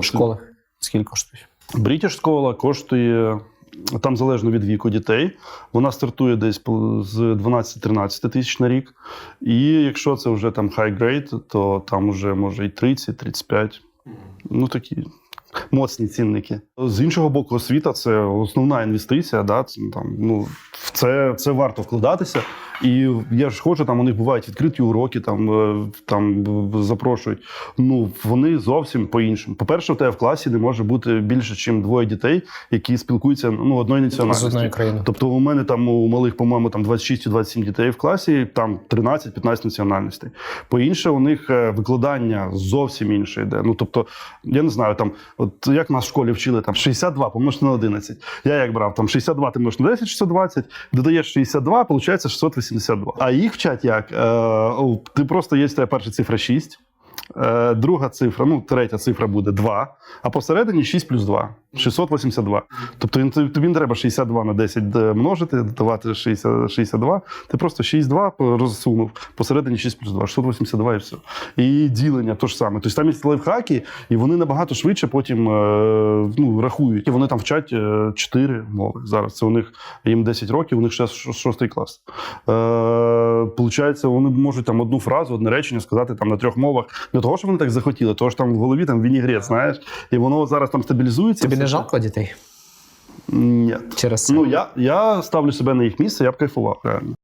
Школи. Скільки коштує? Брітіш школа коштує там залежно від віку дітей. Вона стартує десь з 12-13 тисяч на рік. І якщо це вже там high grade, то там вже може і 30-35. Ну такі. Моцні цінники. З іншого боку, освіта це основна інвестиція. Да? Там, ну, в це, це варто вкладатися. І я ж хочу, там у них бувають відкриті уроки, там, е, там запрошують. Ну, вони зовсім по-іншому. По-перше, у тебе в класі не може бути більше, ніж двоє дітей, які спілкуються ну, одної З національності. одної країни. Тобто у мене там у малих, по-моєму, там 26-27 дітей в класі, там 13-15 національностей. По-інше, у них е, викладання зовсім інше йде. Ну тобто, я не знаю, там, от як нас в школі вчили, там 62 помножити на 11. Я як брав, там 62 ти множиш на 10, 620, додаєш 62, виходить 682. А їх вчать як? Е, ти просто є твоя перша цифра 6. Е, друга цифра, ну третя цифра буде 2, а посередині 6 плюс 2, 682. Тобто тобі не треба 62 на 10 множити, додавати 60, 62. Ти просто 6,2 розсунув, посередині 6 плюс 2, 682 і все. І ділення то ж саме. Тобто там є лайфхаки, і вони набагато швидше потім е, ну, рахують. І вони там вчать 4 мови. Зараз це у них їм 10 років, у них ще 6 клас. Е, Получається, вони можуть там одну фразу, одне речення сказати там на трьох мовах. Не того, що вони так захотіли, того що там в голові там вінігрет, знаєш, і воно зараз там стабілізується. Тобі не жалко дітей Ні. через це? Ну я, я ставлю себе на їх місце, я б кайфував реально.